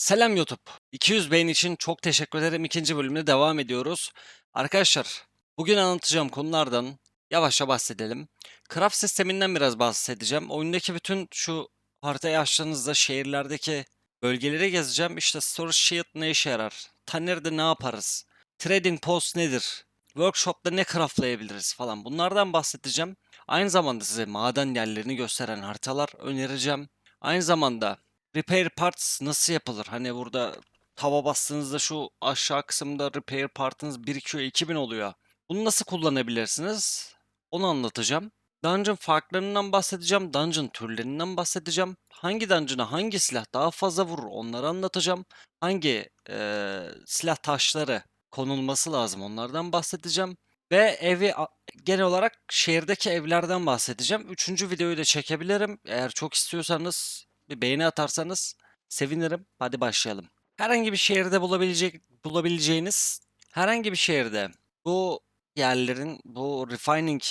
Selam YouTube. 200 beğeni için çok teşekkür ederim. İkinci bölümde devam ediyoruz. Arkadaşlar, bugün anlatacağım konulardan yavaşça bahsedelim. Craft sisteminden biraz bahsedeceğim. Oyundaki bütün şu haritayı açtığınızda şehirlerdeki bölgeleri gezeceğim. İşte Storage Shield ne işe yarar? Tanner'de ne yaparız? Trading Post nedir? Workshop'ta ne craftlayabiliriz falan. Bunlardan bahsedeceğim. Aynı zamanda size maden yerlerini gösteren haritalar önereceğim. Aynı zamanda Repair parts nasıl yapılır? Hani burada tava bastığınızda şu aşağı kısımda repair partınız birikiyor 2000 oluyor. Bunu nasıl kullanabilirsiniz? Onu anlatacağım. Dungeon farklarından bahsedeceğim. Dungeon türlerinden bahsedeceğim. Hangi dungeon'a hangi silah daha fazla vurur onları anlatacağım. Hangi eee, silah taşları konulması lazım onlardan bahsedeceğim. Ve evi genel olarak şehirdeki evlerden bahsedeceğim. Üçüncü videoyu da çekebilirim. Eğer çok istiyorsanız bir beğeni atarsanız sevinirim. Hadi başlayalım. Herhangi bir şehirde bulabilecek bulabileceğiniz herhangi bir şehirde bu yerlerin bu refining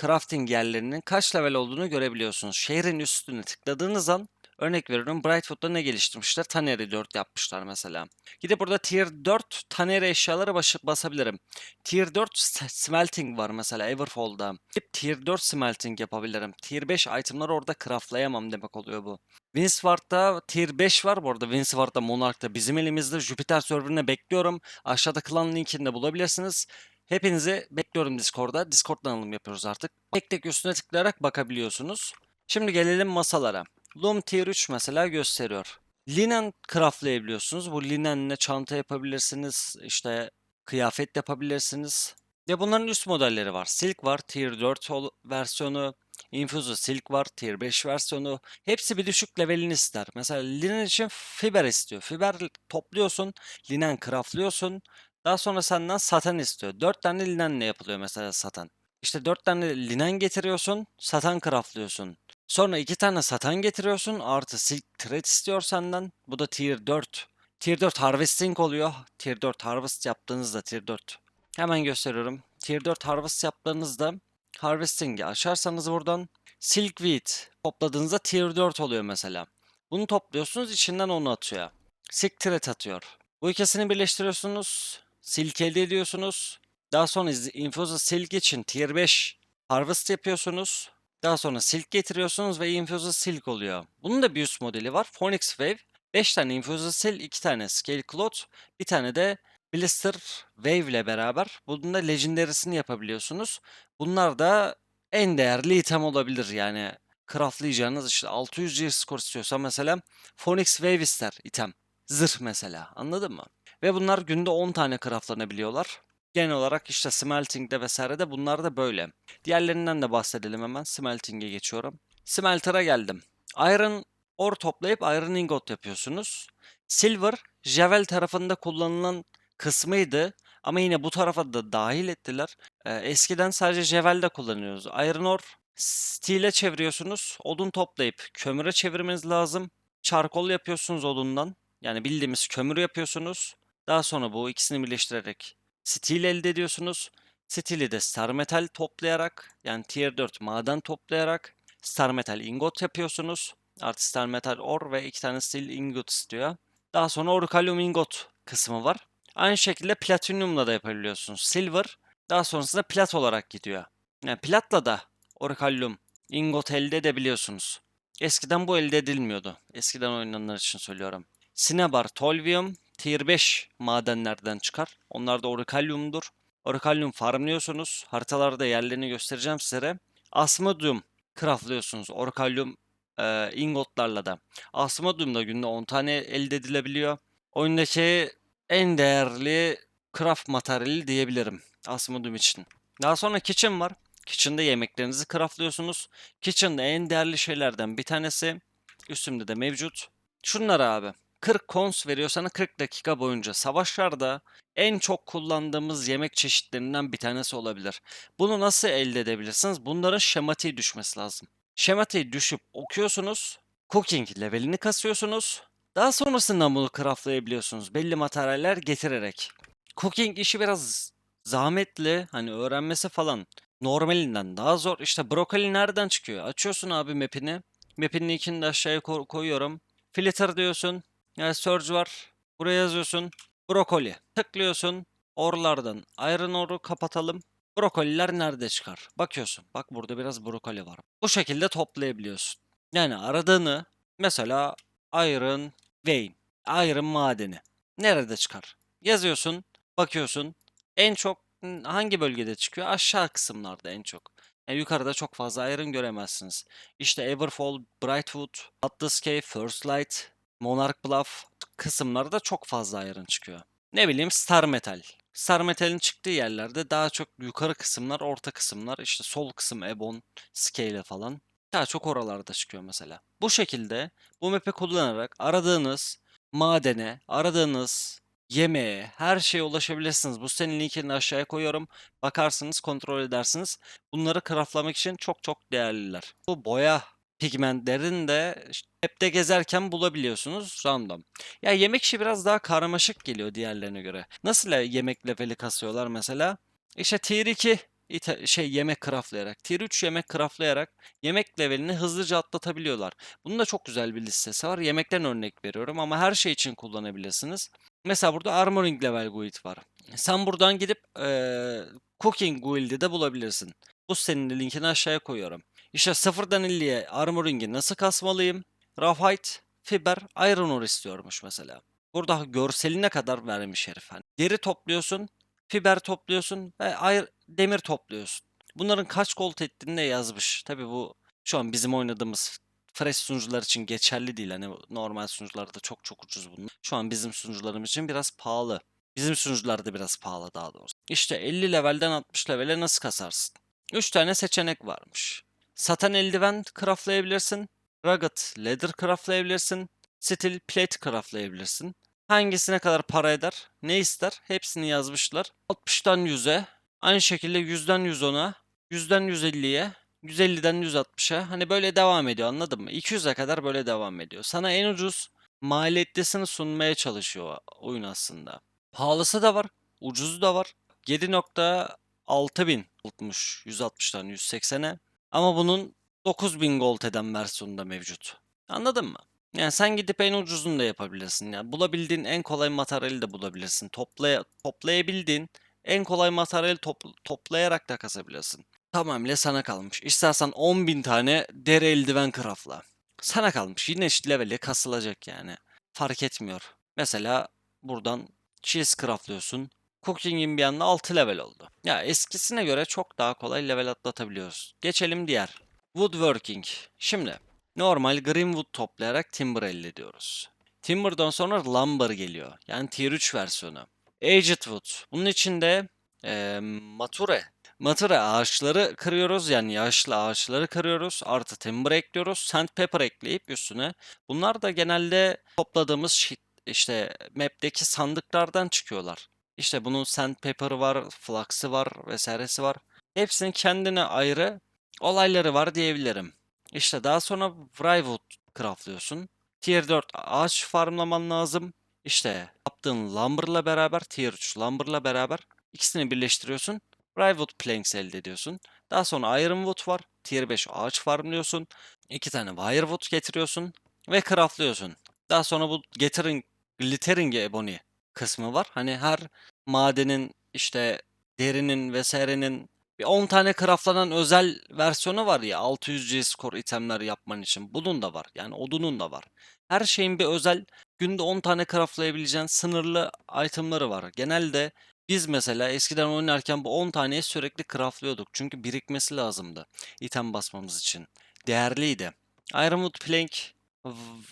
crafting yerlerinin kaç level olduğunu görebiliyorsunuz. Şehrin üstüne tıkladığınız an örnek veriyorum Brightwood'da ne geliştirmişler? Tannery 4 yapmışlar mesela. Gidip burada tier 4 Tannery eşyaları başı- basabilirim. Tier 4 s- smelting var mesela Everfall'da. Gidip tier 4 smelting yapabilirim. Tier 5 itemları orada craftlayamam demek oluyor bu. Winsward'da tier 5 var bu arada. Winsward'da Monarch'ta bizim elimizde. Jupiter serverine bekliyorum. Aşağıda klan linkini de bulabilirsiniz. Hepinizi bekliyorum Discord'da. Discord'dan alım yapıyoruz artık. Tek tek üstüne tıklayarak bakabiliyorsunuz. Şimdi gelelim masalara. Loom Tier 3 mesela gösteriyor. Linen craftlayabiliyorsunuz. Bu linenle çanta yapabilirsiniz. İşte kıyafet yapabilirsiniz. Ve bunların üst modelleri var. Silk var, Tier 4 ol- versiyonu. Infuser Silk var, Tier 5 versiyonu. Hepsi bir düşük levelini ister. Mesela linen için fiber istiyor. Fiber topluyorsun, linen craftlıyorsun. Daha sonra senden saten istiyor. 4 tane linenle yapılıyor mesela saten. İşte 4 tane linen getiriyorsun, saten craftlıyorsun. Sonra 2 tane saten getiriyorsun, artı silk thread istiyor senden. Bu da tier 4. Tier 4 harvesting oluyor. Tier 4 harvest yaptığınızda tier 4. Hemen gösteriyorum. Tier 4 harvest yaptığınızda harvesting'i açarsanız buradan silk wheat topladığınızda tier 4 oluyor mesela. Bunu topluyorsunuz içinden onu atıyor. Silk thread atıyor. Bu ikisini birleştiriyorsunuz. Silk elde ediyorsunuz. Daha sonra Infuser Silk için Tier 5 Harvest yapıyorsunuz. Daha sonra Silk getiriyorsunuz ve Infuser Silk oluyor. Bunun da bir üst modeli var. Phoenix Wave. 5 tane Infuser Silk, 2 tane Scale Cloth, bir tane de Blister Wave ile beraber bunun da Legendary'sini yapabiliyorsunuz. Bunlar da en değerli item olabilir yani. Craftlayacağınız işte 600 G skor istiyorsa mesela Phoenix Wave ister item. Zırh mesela anladın mı? Ve bunlar günde 10 tane craftlanabiliyorlar. Genel olarak işte smelting'de vesairede bunlar da böyle. Diğerlerinden de bahsedelim hemen. Smelting'e geçiyorum. Smelter'a geldim. Iron ore toplayıp iron ingot yapıyorsunuz. Silver, Javel tarafında kullanılan kısmıydı. Ama yine bu tarafa da dahil ettiler. Ee, eskiden sadece Javel'de kullanıyoruz. Iron ore steel'e çeviriyorsunuz. Odun toplayıp kömüre çevirmeniz lazım. Charcoal yapıyorsunuz odundan. Yani bildiğimiz kömür yapıyorsunuz. Daha sonra bu ikisini birleştirerek steel elde ediyorsunuz. Steel'i de star metal toplayarak yani tier 4 maden toplayarak star metal ingot yapıyorsunuz. Artı star metal ore ve iki tane steel ingot istiyor. Daha sonra orikalium ingot kısmı var. Aynı şekilde platinyumla da yapabiliyorsunuz. Silver daha sonrasında plat olarak gidiyor. Yani platla da orikalium ingot elde edebiliyorsunuz. Eskiden bu elde edilmiyordu. Eskiden oynananlar için söylüyorum. Cinnabar, Tolvium, Tier 5 madenlerden çıkar. Onlar da orikalyumdur. Orikalyum farmlıyorsunuz. Haritalarda yerlerini göstereceğim size. Asmodium craftlıyorsunuz. Orikalyum e, ingotlarla da. Asmodium da günde 10 tane elde edilebiliyor. Oyundaki en değerli craft materyali diyebilirim. Asmodium için. Daha sonra Kitchen var. Kitchen'da yemeklerinizi craftlıyorsunuz. Kitchen'da en değerli şeylerden bir tanesi. Üstümde de mevcut. Şunlar abi. 40 kons veriyor sana 40 dakika boyunca. Savaşlarda en çok kullandığımız yemek çeşitlerinden bir tanesi olabilir. Bunu nasıl elde edebilirsiniz? Bunların şematiği düşmesi lazım. Şematiği düşüp okuyorsunuz. Cooking levelini kasıyorsunuz. Daha sonrasında bunu craftlayabiliyorsunuz. Belli materyaller getirerek. Cooking işi biraz zahmetli. Hani öğrenmesi falan normalinden daha zor. İşte brokoli nereden çıkıyor? Açıyorsun abi map'ini. Map'in linkini de aşağıya ko- koyuyorum. Filter diyorsun. Yani Surge var. Buraya yazıyorsun. Brokoli. Tıklıyorsun. Orlardan Iron Ore'u kapatalım. Brokoliler nerede çıkar? Bakıyorsun. Bak burada biraz brokoli var. Bu şekilde toplayabiliyorsun. Yani aradığını mesela Iron Vein. Iron madeni. Nerede çıkar? Yazıyorsun. Bakıyorsun. En çok hangi bölgede çıkıyor? Aşağı kısımlarda en çok. Yani yukarıda çok fazla Iron göremezsiniz. İşte Everfall, Brightwood, Atlas Cave, First Light, Monarch Bluff kısımlarda çok fazla Iron çıkıyor. Ne bileyim Star Metal. Star Metal'in çıktığı yerlerde daha çok yukarı kısımlar, orta kısımlar, işte sol kısım Ebon, Scale falan. Daha çok oralarda çıkıyor mesela. Bu şekilde bu map'i kullanarak aradığınız madene, aradığınız yemeğe, her şeye ulaşabilirsiniz. Bu sitenin linkini aşağıya koyuyorum. Bakarsınız, kontrol edersiniz. Bunları craftlamak için çok çok değerliler. Bu boya pigmentlerini de map'te gezerken bulabiliyorsunuz random. Ya yemek işi biraz daha karmaşık geliyor diğerlerine göre. Nasıl yemek leveli kasıyorlar mesela? İşte tier 2 ite- şey yemek craftlayarak, tier 3 yemek craftlayarak yemek levelini hızlıca atlatabiliyorlar. Bunun da çok güzel bir listesi var. Yemekten örnek veriyorum ama her şey için kullanabilirsiniz. Mesela burada Armoring Level Guide var. Sen buradan gidip eee, Cooking Guild'i de bulabilirsin. Bu senin linkini aşağıya koyuyorum. İşte sıfırdan 50'ye Armoring'i nasıl kasmalıyım? Graphite, fiber, iron ore istiyormuş mesela. Burada görseline kadar vermiş herif hani. Deri topluyorsun, fiber topluyorsun ve ayr- demir topluyorsun. Bunların kaç gold ettiğini de yazmış. Tabi bu şu an bizim oynadığımız fresh sunucular için geçerli değil. Hani normal sunucularda çok çok ucuz bunlar. Şu an bizim sunucularımız için biraz pahalı. Bizim sunucularda biraz pahalı daha doğrusu. İşte 50 levelden 60 levele nasıl kasarsın? 3 tane seçenek varmış. Satan eldiven craftlayabilirsin. Rugged leather craftlayabilirsin. Steel plate craftlayabilirsin. Hangisine kadar para eder? Ne ister? Hepsini yazmışlar. 60'tan 100'e. Aynı şekilde 100'den 110'a. 100'den 150'ye. 150'den 160'a. Hani böyle devam ediyor anladın mı? 200'e kadar böyle devam ediyor. Sana en ucuz maliyetlisini sunmaya çalışıyor oyun aslında. Pahalısı da var. Ucuzu da var. 7.6 bin olmuş 160'tan 180'e. Ama bunun 9000 gold eden versiyonu da mevcut. Anladın mı? Yani sen gidip en ucuzunu da yapabilirsin. Yani bulabildiğin en kolay materyali de bulabilirsin. Toplaya, toplayabildiğin en kolay materyali topl- toplayarak da kasabilirsin. Tamamıyla sana kalmış. İstersen 10.000 tane deri eldiven craftla. Sana kalmış. Yine eşit leveli kasılacak yani. Fark etmiyor. Mesela buradan cheese craftlıyorsun. Cooking'in bir anda 6 level oldu. Ya eskisine göre çok daha kolay level atlatabiliyoruz. Geçelim diğer. Woodworking. Şimdi normal greenwood toplayarak timber elde ediyoruz. Timber'dan sonra lumber geliyor. Yani tier 3 versiyonu. Aged wood. Bunun içinde eee mature. Mature ağaçları kırıyoruz yani yaşlı ağaçları kırıyoruz. Artı timber ekliyoruz. Sandpaper ekleyip üstüne. Bunlar da genelde topladığımız işte map'teki sandıklardan çıkıyorlar. İşte bunun sandpaper'ı var, flux'ı var vesairesi var. Hepsinin kendine ayrı olayları var diyebilirim. İşte daha sonra Wrywood craftlıyorsun. Tier 4 ağaç farmlaman lazım. İşte yaptığın lumber'la beraber, tier 3 lumber'la beraber ikisini birleştiriyorsun. Wrywood planks elde ediyorsun. Daha sonra Ironwood var. Tier 5 ağaç farmlıyorsun. İki tane Wirewood getiriyorsun ve craftlıyorsun. Daha sonra bu getirin glittering ebony kısmı var. Hani her madenin işte derinin vesairenin bir 10 tane craftlanan özel versiyonu var ya 600 G score itemler yapman için. Bunun da var. Yani odunun da var. Her şeyin bir özel günde 10 tane craftlayabileceğin sınırlı itemları var. Genelde biz mesela eskiden oynarken bu 10 taneyi sürekli craftlıyorduk. Çünkü birikmesi lazımdı item basmamız için. Değerliydi. Ironwood Plank,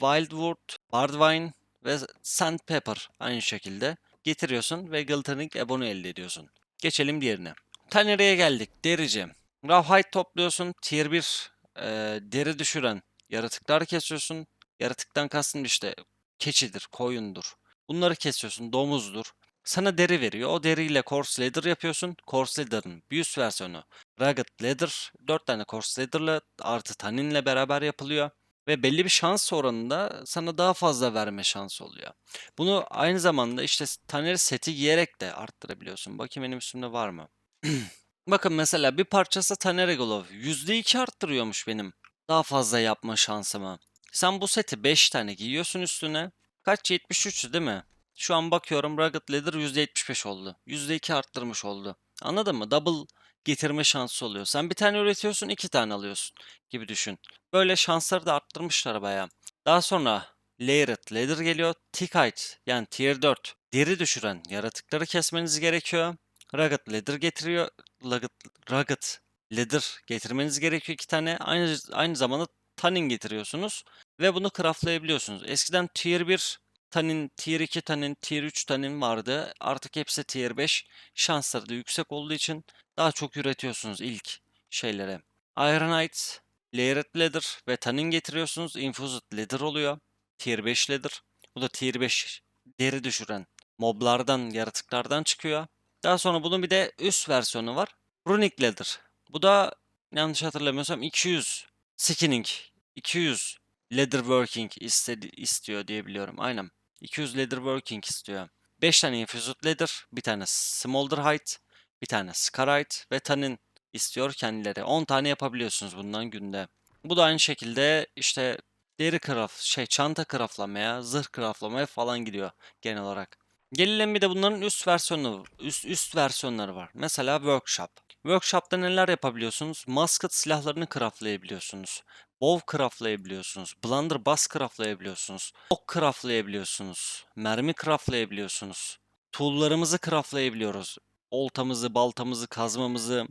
Wildwood, Bardwine ve Sandpaper aynı şekilde getiriyorsun ve Glittering Ebony elde ediyorsun. Geçelim diğerine. Tannery'e geldik. Derici. Rawhide topluyorsun. Tier 1 e, deri düşüren yaratıklar kesiyorsun. Yaratıktan kastım işte keçidir, koyundur. Bunları kesiyorsun. Domuzdur. Sana deri veriyor. O deriyle Coarse Leather yapıyorsun. Coarse Leather'ın bir üst versiyonu Rugged Leather. 4 tane Coarse Leather'la artı taninle beraber yapılıyor. Ve belli bir şans oranında sana daha fazla verme şansı oluyor. Bunu aynı zamanda işte Tanner seti giyerek de arttırabiliyorsun. Bakayım benim üstümde var mı? Bakın mesela bir parçası Tanner Glove. %2 arttırıyormuş benim daha fazla yapma şansımı. Sen bu seti 5 tane giyiyorsun üstüne. Kaç? 73'tü değil mi? Şu an bakıyorum Rugged Leather %75 oldu. %2 arttırmış oldu. Anladın mı? Double getirme şansı oluyor. Sen bir tane üretiyorsun, iki tane alıyorsun gibi düşün. Böyle şansları da arttırmışlar bayağı. Daha sonra Layered Leather geliyor. Thickite yani Tier 4. Deri düşüren yaratıkları kesmeniz gerekiyor. Rugged Leather getiriyor. Rugged, rugged Leather getirmeniz gerekiyor iki tane. Aynı, aynı zamanda Tanning getiriyorsunuz. Ve bunu craftlayabiliyorsunuz. Eskiden Tier 1 tanin, Tier 2 tanin, Tier 3 tanin vardı. Artık hepsi Tier 5. Şansları da yüksek olduğu için daha çok üretiyorsunuz ilk şeylere. Ironite, Layered Leather ve tanin getiriyorsunuz. Infused Leather oluyor. Tier 5 Leather. Bu da Tier 5 deri düşüren moblardan, yaratıklardan çıkıyor. Daha sonra bunun bir de üst versiyonu var. Runic Leather. Bu da yanlış hatırlamıyorsam 200 skinning, 200 leather working istedi, istiyor diye biliyorum. Aynen. 200 leather working istiyor. 5 tane infused leather, bir tane smolderite, bir tane scarite ve tannin istiyor kendileri. 10 tane yapabiliyorsunuz bundan günde. Bu da aynı şekilde işte deri craft, şey çanta craftlamaya, zırh craftlamaya falan gidiyor genel olarak. Gelelim bir de bunların üst versiyonu, üst, üst versiyonları var. Mesela workshop. Workshop'ta neler yapabiliyorsunuz? Musket silahlarını craftlayabiliyorsunuz. Bow craftlayabiliyorsunuz. Blunderbuss craftlayabiliyorsunuz. Ok craftlayabiliyorsunuz. Mermi craftlayabiliyorsunuz. Tool'larımızı craftlayabiliyoruz. Oltamızı, baltamızı, kazmamızı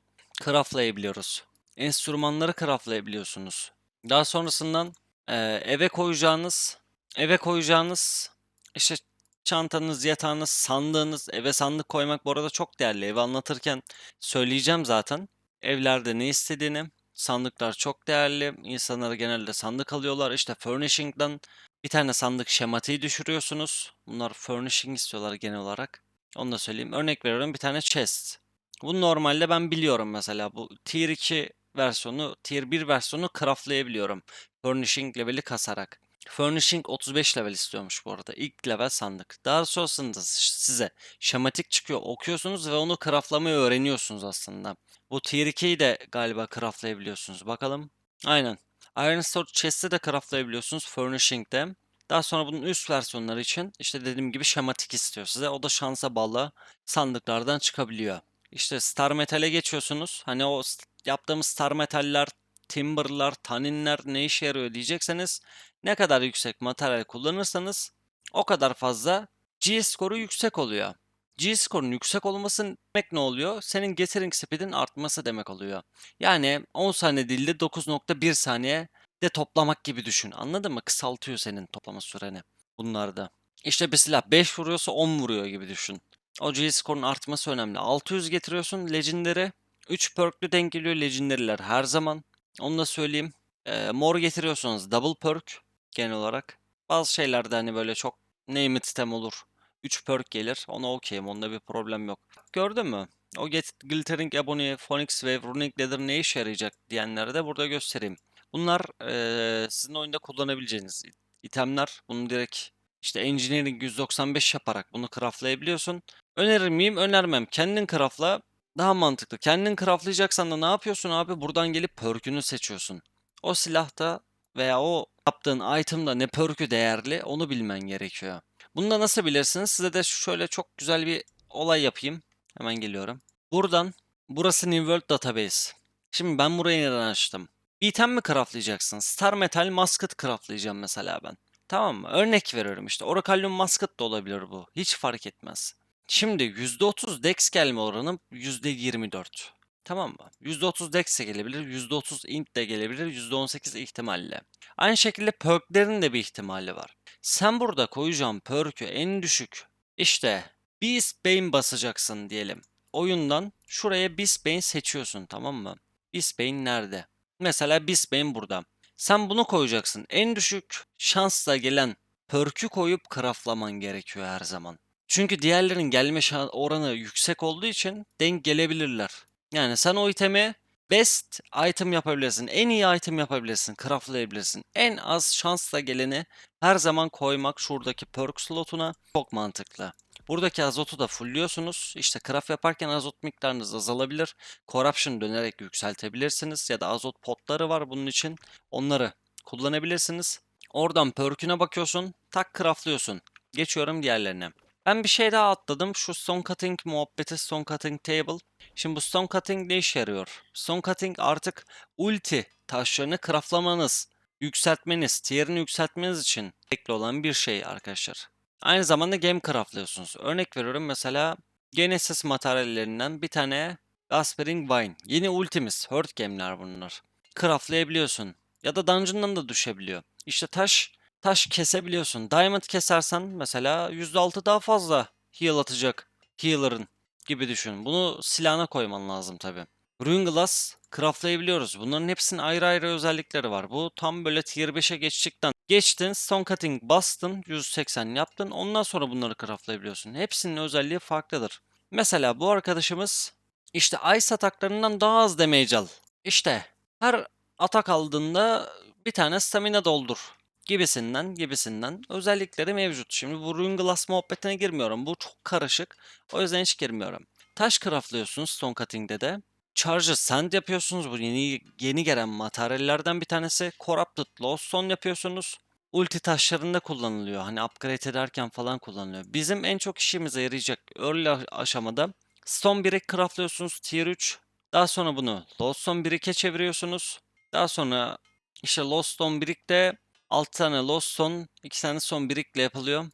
craftlayabiliyoruz. Enstrümanları craftlayabiliyorsunuz. Daha sonrasından eee, eve koyacağınız eve koyacağınız işte çantanız, yatağınız, sandığınız, eve sandık koymak bu arada çok değerli. Evi anlatırken söyleyeceğim zaten. Evlerde ne istediğini. Sandıklar çok değerli. İnsanlar genelde sandık alıyorlar. İşte furnishing'dan bir tane sandık şematiği düşürüyorsunuz. Bunlar furnishing istiyorlar genel olarak. Onu da söyleyeyim. Örnek veriyorum bir tane chest. Bu normalde ben biliyorum mesela. Bu tier 2 versiyonu, tier 1 versiyonu craftlayabiliyorum. Furnishing leveli kasarak. Furnishing 35 level istiyormuş bu arada. İlk level sandık. Daha sonrasında size şematik çıkıyor. Okuyorsunuz ve onu craftlamayı öğreniyorsunuz aslında. Bu tier 2'yi de galiba craftlayabiliyorsunuz. Bakalım. Aynen. Iron Sword Chest'i de craftlayabiliyorsunuz Furnishing'de. Daha sonra bunun üst versiyonları için işte dediğim gibi şematik istiyor size. O da şansa bağlı sandıklardan çıkabiliyor. İşte Star Metal'e geçiyorsunuz. Hani o yaptığımız Star Metal'ler, Timber'lar, Tannin'ler ne işe yarıyor diyecekseniz ne kadar yüksek materyal kullanırsanız o kadar fazla G skoru yüksek oluyor. G skorun yüksek olması demek ne oluyor? Senin getting speed'in artması demek oluyor. Yani 10 saniye değil de 9.1 saniye de toplamak gibi düşün. Anladın mı? Kısaltıyor senin toplama süreni bunlarda. İşte bir silah 5 vuruyorsa 10 vuruyor gibi düşün. O G skorun artması önemli. 600 getiriyorsun Legendary. 3 perklü denk geliyor Legendary'ler her zaman. Onu da söyleyeyim. Ee, mor getiriyorsanız double perk genel olarak. Bazı şeylerde hani böyle çok name it item olur. 3 perk gelir. Ona okeyim. Onda bir problem yok. Gördün mü? O get Glittering Ebony, Phoenix Wave, Runic Leather ne işe yarayacak diyenleri de burada göstereyim. Bunlar eee, sizin oyunda kullanabileceğiniz it- itemler. Bunu direkt işte Engineering 195 yaparak bunu craftlayabiliyorsun. Önerir miyim? Önermem. Kendin craftla. Daha mantıklı. Kendin craftlayacaksan da ne yapıyorsun abi? Buradan gelip perkünü seçiyorsun. O silahta veya o yaptığın itemda ne perkü değerli onu bilmen gerekiyor. Bunu da nasıl bilirsiniz? Size de şöyle çok güzel bir olay yapayım. Hemen geliyorum. Buradan burası New World Database. Şimdi ben burayı neden açtım? İtem mi craftlayacaksın? Star Metal Musket craftlayacağım mesela ben. Tamam mı? Örnek veriyorum işte. Oracalium Musket da olabilir bu. Hiç fark etmez. Şimdi %30 dex gelme oranı %24. Tamam mı? %30 dex de gelebilir, %30 int de gelebilir, %18 ihtimalle. Aynı şekilde perklerin de bir ihtimali var. Sen burada koyacağın perk'ü en düşük işte Beast Bane basacaksın diyelim. Oyundan şuraya Beast Bane seçiyorsun tamam mı? Beast Bane nerede? Mesela Bane burada. Sen bunu koyacaksın. En düşük şansla gelen perk'ü koyup craftlaman gerekiyor her zaman. Çünkü diğerlerin gelme oranı yüksek olduğu için denk gelebilirler. Yani sen o itemi best item yapabilirsin. En iyi item yapabilirsin. Craftlayabilirsin. En az şansla geleni her zaman koymak şuradaki perk slotuna çok mantıklı. Buradaki azotu da fullliyorsunuz. İşte craft yaparken azot miktarınız azalabilir. Corruption dönerek yükseltebilirsiniz. Ya da azot potları var bunun için. Onları kullanabilirsiniz. Oradan perk'üne bakıyorsun. Tak craftlıyorsun. Geçiyorum diğerlerine. Ben bir şey daha atladım. Şu stone cutting muhabbeti, stone cutting table. Şimdi bu stone cutting ne işe yarıyor? Stone cutting artık ulti taşlarını craftlamanız, yükseltmeniz, tier'ini yükseltmeniz için gerekli olan bir şey arkadaşlar. Aynı zamanda game craftlıyorsunuz. Örnek veriyorum mesela Genesis materyallerinden bir tane Gaspering Vine. Yeni ultimiz. Hurt game'ler bunlar. Craftlayabiliyorsun. Ya da dungeon'dan da düşebiliyor. İşte taş taş kesebiliyorsun. Diamond kesersen mesela %6 daha fazla heal atacak healer'ın gibi düşün. Bunu silahına koyman lazım tabi. Rune Glass craftlayabiliyoruz. Bunların hepsinin ayrı ayrı özellikleri var. Bu tam böyle tier 5'e geçtikten geçtin, stone cutting bastın, 180 yaptın. Ondan sonra bunları craftlayabiliyorsun. Hepsinin özelliği farklıdır. Mesela bu arkadaşımız işte ice ataklarından daha az damage al. İşte her atak aldığında bir tane stamina doldur gibisinden gibisinden özellikleri mevcut. Şimdi bu Rune Glass muhabbetine girmiyorum. Bu çok karışık. O yüzden hiç girmiyorum. Taş craftlıyorsunuz Stone Cutting'de de. Charger Sand yapıyorsunuz. Bu yeni yeni gelen materyallerden bir tanesi. Corrupted Lowstone yapıyorsunuz. Ulti taşlarında kullanılıyor. Hani upgrade ederken falan kullanılıyor. Bizim en çok işimize yarayacak early aşamada Stone Brick craftlıyorsunuz Tier 3. Daha sonra bunu Lowstone Brick'e çeviriyorsunuz. Daha sonra işte Lowstone Brick'te 6 tane Lowstone, 2 tane Stone Brick'le yapılıyor.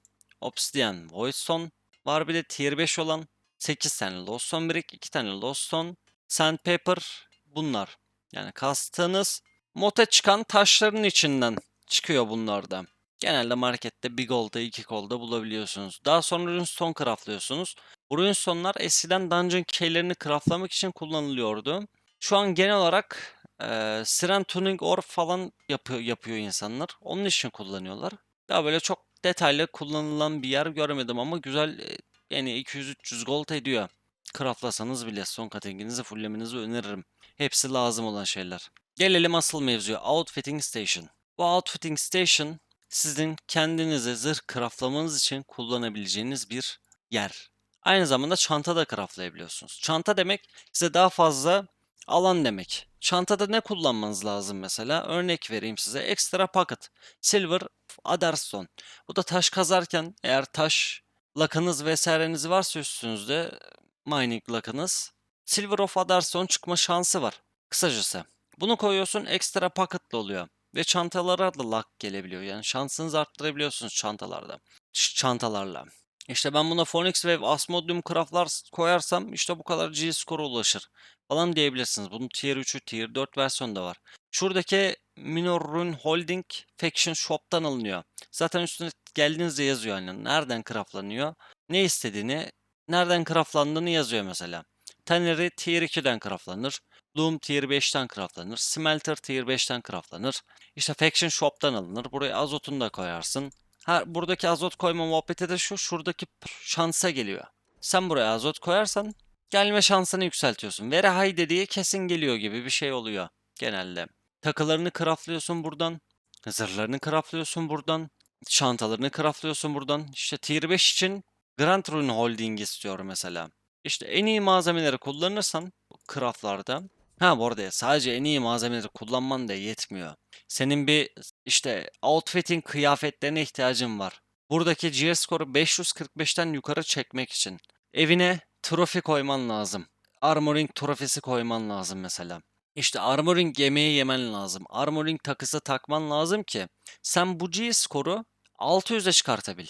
Obsidian Voidstone var bir de Tier 5 olan 8 tane Lowstone Brick, 2 tane Lowstone, Sandpaper bunlar. Yani kastığınız mota çıkan taşların içinden çıkıyor bunlar da. Genelde markette bir golda iki golda bulabiliyorsunuz. Daha sonra runestone craftlıyorsunuz. Bu runestone'lar eskiden dungeon keylerini craftlamak için kullanılıyordu. Şu an genel olarak e, Siren Tuning Orb falan yapıyor, yapıyor insanlar. Onun için kullanıyorlar. Daha böyle çok detaylı kullanılan bir yer görmedim ama güzel e, yani 200-300 gold ediyor. Craftlasanız bile son cutting'inizi fulllemenizi öneririm. Hepsi lazım olan şeyler. Gelelim asıl mevzuya. Outfitting Station. Bu Outfitting Station sizin kendinize zırh craftlamanız için kullanabileceğiniz bir yer. Aynı zamanda çanta da craftlayabiliyorsunuz. Çanta demek size daha fazla alan demek. Çantada ne kullanmanız lazım mesela? Örnek vereyim size. Extra Pocket, Silver, Otherstone. Bu da taş kazarken eğer taş lakınız vesaireniz varsa üstünüzde mining lakınız Silver of Otherstone çıkma şansı var. Kısacası. Bunu koyuyorsun ekstra pocket'lı oluyor. Ve çantalara da luck gelebiliyor. Yani şansınızı arttırabiliyorsunuz çantalarda. Ç- çantalarla. İşte ben buna Phoenix Wave Asmodium Craft'lar koyarsam işte bu kadar G score ulaşır falan diyebilirsiniz. Bunun Tier 3'ü, Tier 4 versiyonu da var. Şuradaki Minor Rune Holding Faction Shop'tan alınıyor. Zaten üstüne geldiğinizde yazıyor yani nereden craftlanıyor, ne istediğini, nereden craftlandığını yazıyor mesela. Tannery Tier 2'den craftlanır. Loom Tier 5'ten craftlanır. Smelter Tier 5'ten craftlanır. İşte Faction Shop'tan alınır. Buraya azotunu da koyarsın. Ha, buradaki azot koyma muhabbeti de şu. Şuradaki şansa geliyor. Sen buraya azot koyarsan gelme şansını yükseltiyorsun. Very high dediği kesin geliyor gibi bir şey oluyor genelde. Takılarını craftlıyorsun buradan. Zırhlarını craftlıyorsun buradan. Çantalarını craftlıyorsun buradan. İşte Tier 5 için Grand Rune Holding istiyor mesela. İşte en iyi malzemeleri kullanırsan craftlarda Ha bu arada sadece en iyi malzemeleri kullanman da yetmiyor. Senin bir işte outfit'in kıyafetlerine ihtiyacın var. Buradaki GS skoru 545'ten yukarı çekmek için. Evine trofi koyman lazım. Armoring trofisi koyman lazım mesela. İşte armoring yemeği yemen lazım. Armoring takısı takman lazım ki sen bu G skoru 600'e çıkartabil.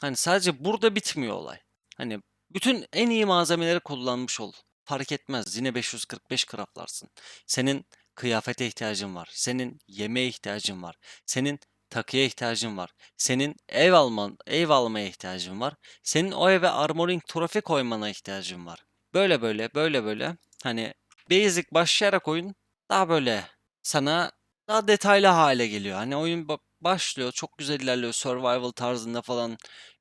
Hani sadece burada bitmiyor olay. Hani bütün en iyi malzemeleri kullanmış ol. Fark etmez. Yine 545 craftlarsın. Senin kıyafete ihtiyacın var. Senin yemeğe ihtiyacın var. Senin takıya ihtiyacın var. Senin ev alman, ev almaya ihtiyacın var. Senin o eve armoring trofi koymana ihtiyacın var. Böyle böyle böyle böyle hani basic başlayarak oyun daha böyle sana daha detaylı hale geliyor. Hani oyun ba- başlıyor çok güzel ilerliyor survival tarzında falan.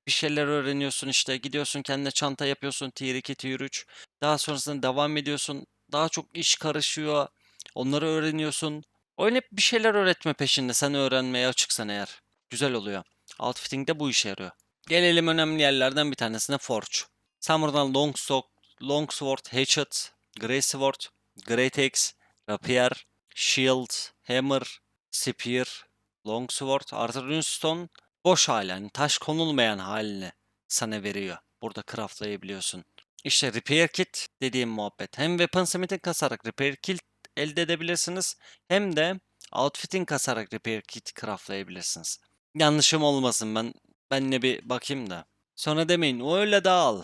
Bir şeyler öğreniyorsun işte gidiyorsun kendine çanta yapıyorsun tier 2 tier 3 daha sonrasında devam ediyorsun. Daha çok iş karışıyor onları öğreniyorsun. Oyun hep bir şeyler öğretme peşinde sen öğrenmeye açıksan eğer. Güzel oluyor. Outfitting de bu işe yarıyor. Gelelim önemli yerlerden bir tanesine forge. Sen buradan longsword, longsword hatchet greysword great axe rapier shield hammer spear Longsword artı Runestone boş hali yani taş konulmayan halini sana veriyor. Burada craftlayabiliyorsun. İşte Repair Kit dediğim muhabbet. Hem Weapon Smith'in kasarak Repair Kit elde edebilirsiniz. Hem de Outfit'in kasarak Repair Kit craftlayabilirsiniz. Yanlışım olmasın ben ben ne bir bakayım da. Sonra demeyin öyle dağıl.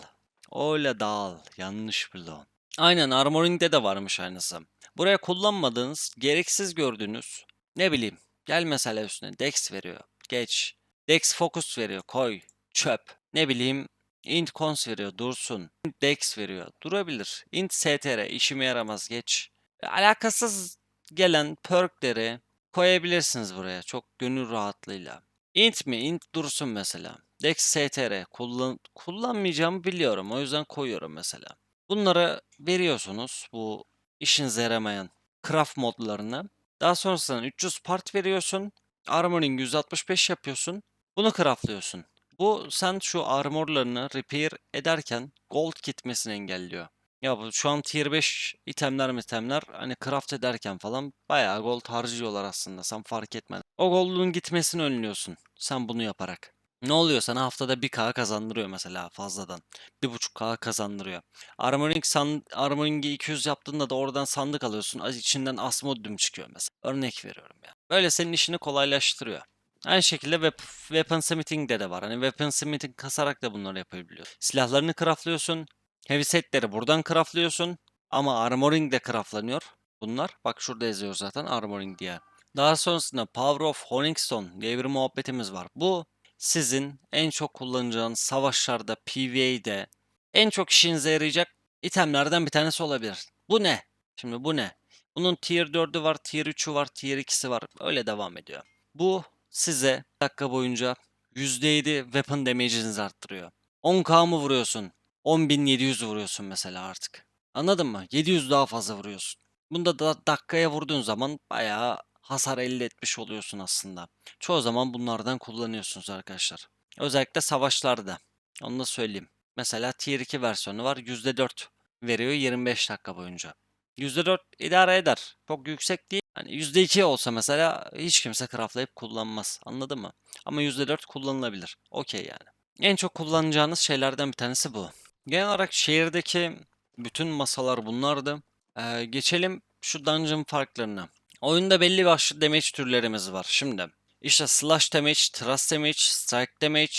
Öyle dağıl. Yanlış bildin. Aynen Armoring'de de varmış aynısı. Buraya kullanmadığınız, gereksiz gördüğünüz ne bileyim gel mesela üstüne Dex veriyor. Geç. Dex Focus veriyor. Koy. Çöp. Ne bileyim int cons veriyor. Dursun. Int Dex veriyor. Durabilir. Int str işime yaramaz. Geç. Alakasız gelen perkleri koyabilirsiniz buraya. Çok gönül rahatlığıyla. Int mi? Int dursun mesela. Dex str kullan kullanmayacağımı biliyorum. O yüzden koyuyorum mesela. Bunları veriyorsunuz bu işinize yaramayan craft modlarını. Daha sonrasında 300 part veriyorsun. Armoring 165 yapıyorsun. Bunu craftlıyorsun. Bu sen şu armorlarını repair ederken gold gitmesini engelliyor. Ya bu şu an tier 5 itemler itemler hani craft ederken falan bayağı gold harcıyorlar aslında sen fark etmeden. O gold'un gitmesini önlüyorsun sen bunu yaparak. Ne oluyor sana haftada 1k kazandırıyor mesela fazladan. 1.5k kazandırıyor. Armoring san, Armoring'i 200 yaptığında da oradan sandık alıyorsun. az- içinden Asmodium çıkıyor mesela. Örnek veriyorum ya. Böyle senin işini kolaylaştırıyor. Aynı şekilde wep- Weapon Smithing'de de var. Hani Weapon Smithing kasarak da bunları yapabiliyorsun. Silahlarını craftlıyorsun. Heavy setleri buradan craftlıyorsun. Ama Armoring de craftlanıyor. Bunlar. Bak şurada yazıyor zaten Armoring diye. Daha sonrasında Power of Honingstone diye bir muhabbetimiz var. Bu sizin en çok kullanacağınız savaşlarda, PvE'de en çok işinize yarayacak itemlerden bir tanesi olabilir. Bu ne? Şimdi bu ne? Bunun tier 4'ü var, tier 3'ü var, tier 2'si var. Öyle devam ediyor. Bu size dakika boyunca %7 weapon damage'inizi arttırıyor. 10k mı vuruyorsun? 10.700 vuruyorsun mesela artık. Anladın mı? 700 daha fazla vuruyorsun. Bunda da dakikaya vurduğun zaman bayağı hasar elde etmiş oluyorsun aslında. Çoğu zaman bunlardan kullanıyorsunuz arkadaşlar. Özellikle savaşlarda. Onu da söyleyeyim. Mesela Tier 2 versiyonu var. %4 veriyor 25 dakika boyunca. %4 idare eder. Çok yüksek değil. Hani %2 olsa mesela hiç kimse craftlayıp kullanmaz. Anladın mı? Ama %4 kullanılabilir. Okey yani. En çok kullanacağınız şeylerden bir tanesi bu. Genel olarak şehirdeki bütün masalar bunlardı. Ee, geçelim şu dungeon farklarına. Oyunda belli başlı damage türlerimiz var. Şimdi işte slash damage, thrust damage, strike damage,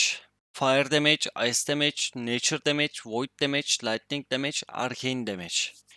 fire damage, ice damage, nature damage, void damage, lightning damage, arcane damage.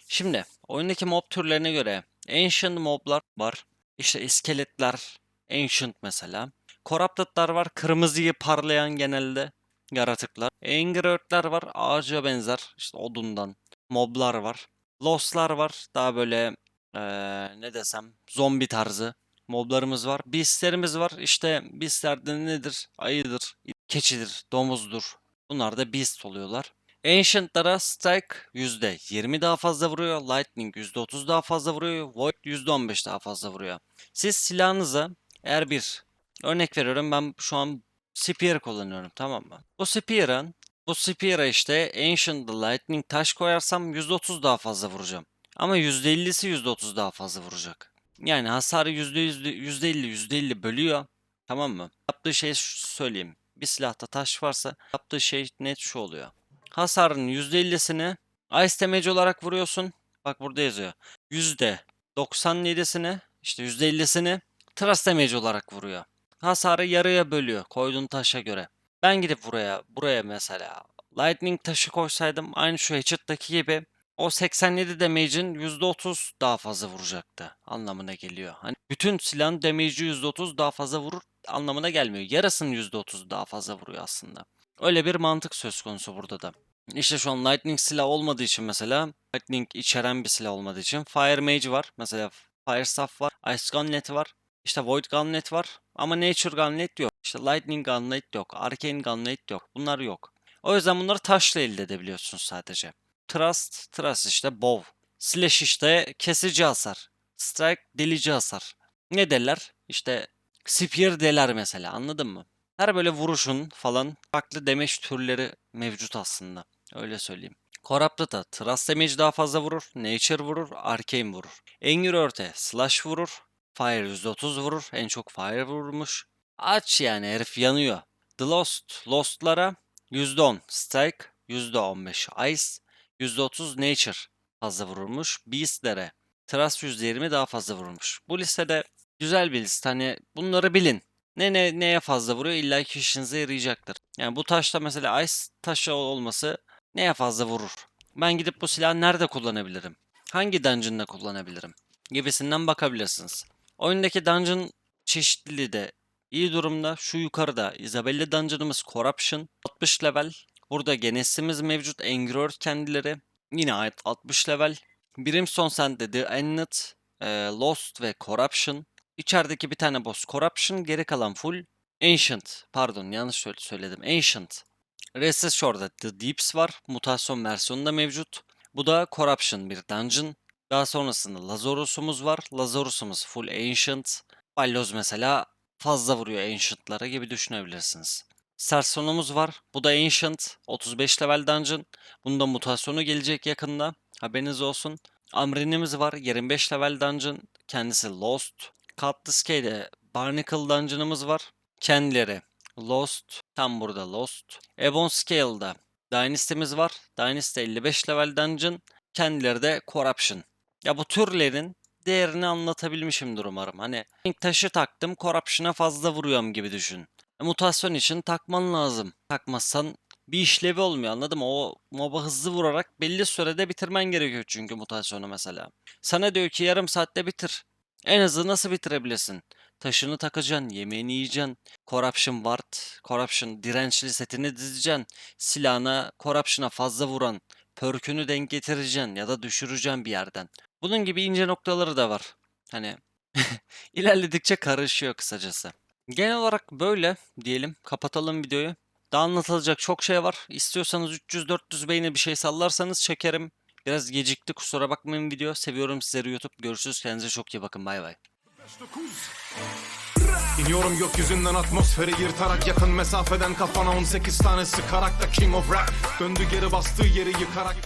Şimdi oyundaki mob türlerine göre ancient moblar var. İşte iskeletler, ancient mesela. Corrupted'lar var. Kırmızıyı parlayan genelde yaratıklar. Anger Earth'ler var. Ağaca benzer. işte odundan. Moblar var. Lost'lar var. Daha böyle eee, ne desem zombi tarzı moblarımız var. Beast'lerimiz var. İşte beast'ler nedir? Ayıdır, keçidir, domuzdur. Bunlar da beast oluyorlar. Ancient'lara Strike %20 daha fazla vuruyor. Lightning %30 daha fazla vuruyor. Void %15 daha fazla vuruyor. Siz silahınıza eğer bir örnek veriyorum ben şu an Spear kullanıyorum tamam mı? Bu Spear'ın bu Spear'a işte Ancient Lightning taş koyarsam %30 daha fazla vuracağım. Ama %50'si %30 daha fazla vuracak. Yani hasarı %100, %50, %50 bölüyor. Tamam mı? Yaptığı şey söyleyeyim. Bir silahta taş varsa yaptığı şey net şu oluyor. Hasarın %50'sini Ice Damage olarak vuruyorsun. Bak burada yazıyor. %97'sini işte %50'sini Thrust Damage olarak vuruyor. Hasarı yarıya bölüyor koyduğun taşa göre. Ben gidip buraya buraya mesela Lightning taşı koysaydım aynı şu Hatchet'taki gibi o 87 damage'in %30 daha fazla vuracaktı anlamına geliyor. Hani bütün silahın damage'i %30 daha fazla vurur anlamına gelmiyor. Yarısının %30 daha fazla vuruyor aslında. Öyle bir mantık söz konusu burada da. İşte şu an Lightning silah olmadığı için mesela Lightning içeren bir silah olmadığı için Fire Mage var. Mesela Fire Staff var. Ice Gauntlet var. İşte Void Gauntlet var. Ama Nature Gauntlet yok. İşte Lightning Gauntlet yok. Arcane Gauntlet yok. Bunlar yok. O yüzden bunları taşla elde edebiliyorsun sadece. Trust, Trust işte Bow. Slash işte kesici hasar. Strike delici hasar. Ne derler? İşte Spear deler mesela anladın mı? Her böyle vuruşun falan farklı damage türleri mevcut aslında. Öyle söyleyeyim. Corrupted'a Trust damage daha fazla vurur, Nature vurur, Arcane vurur. Anger Earth'e Slash vurur, Fire %30 vurur. En çok Fire vurmuş. Aç yani herif yanıyor. The Lost. Lost'lara %10 Strike, %15 Ice, %30 Nature fazla vurulmuş. Beast'lere Trust %20 daha fazla vurmuş. Bu listede güzel bir liste. Hani bunları bilin. Ne ne neye fazla vuruyor illa ki işinize yarayacaktır. Yani bu taşta mesela Ice taşı olması neye fazla vurur? Ben gidip bu silahı nerede kullanabilirim? Hangi dungeon'da kullanabilirim? Gibisinden bakabilirsiniz. Oyundaki dungeon çeşitliliği de iyi durumda. Şu yukarıda Isabella dungeon'ımız Corruption 60 level. Burada Genesis'imiz mevcut. Earth kendileri. Yine ait 60 level. Brimstone Sand'de The Ended, e, Lost ve Corruption. İçerideki bir tane boss Corruption. Geri kalan full Ancient. Pardon yanlış söyle- söyledim. Ancient. Restless Shore'da The Deeps var. Mutasyon versiyonu da mevcut. Bu da Corruption bir dungeon. Daha sonrasında Lazarus'umuz var. Lazarus'umuz full Ancient. Balyoz mesela fazla vuruyor Ancient'lara gibi düşünebilirsiniz. Sarsonumuz var. Bu da Ancient. 35 level dungeon. Bunda da mutasyonu gelecek yakında. Haberiniz olsun. Amrin'imiz var. 25 level dungeon. Kendisi Lost. Cutlass Barnacle dungeon'ımız var. Kendileri Lost. Tam burada Lost. Ebon Scale'da Dynasty'miz var. Dynasty 55 level dungeon. Kendileri de Corruption. Ya bu türlerin değerini anlatabilmişimdir umarım. Hani taşı taktım Corruption'a fazla vuruyorum gibi düşün. Mutasyon için takman lazım. Takmazsan bir işlevi olmuyor anladın mı? O moba hızlı vurarak belli sürede bitirmen gerekiyor çünkü mutasyonu mesela. Sana diyor ki yarım saatte bitir. En hızlı nasıl bitirebilirsin? Taşını takacaksın, yemeğini yiyeceksin. Corruption Ward, Corruption dirençli setini dizeceksin. Silahına, Corruption'a fazla vuran, perkünü denk getireceksin ya da düşüreceksin bir yerden. Bunun gibi ince noktaları da var. Hani ilerledikçe karışıyor kısacası. Genel olarak böyle diyelim. Kapatalım videoyu. Daha anlatılacak çok şey var. İstiyorsanız 300-400 beğeni bir şey sallarsanız çekerim. Biraz gecikti kusura bakmayın video. Seviyorum sizleri YouTube. Görüşürüz. Kendinize çok iyi bakın. Bay bay. İniyorum gökyüzünden atmosferi yırtarak yakın mesafeden kafana 18 tane sıkarak da King of Rap Döndü geri bastığı yeri yıkarak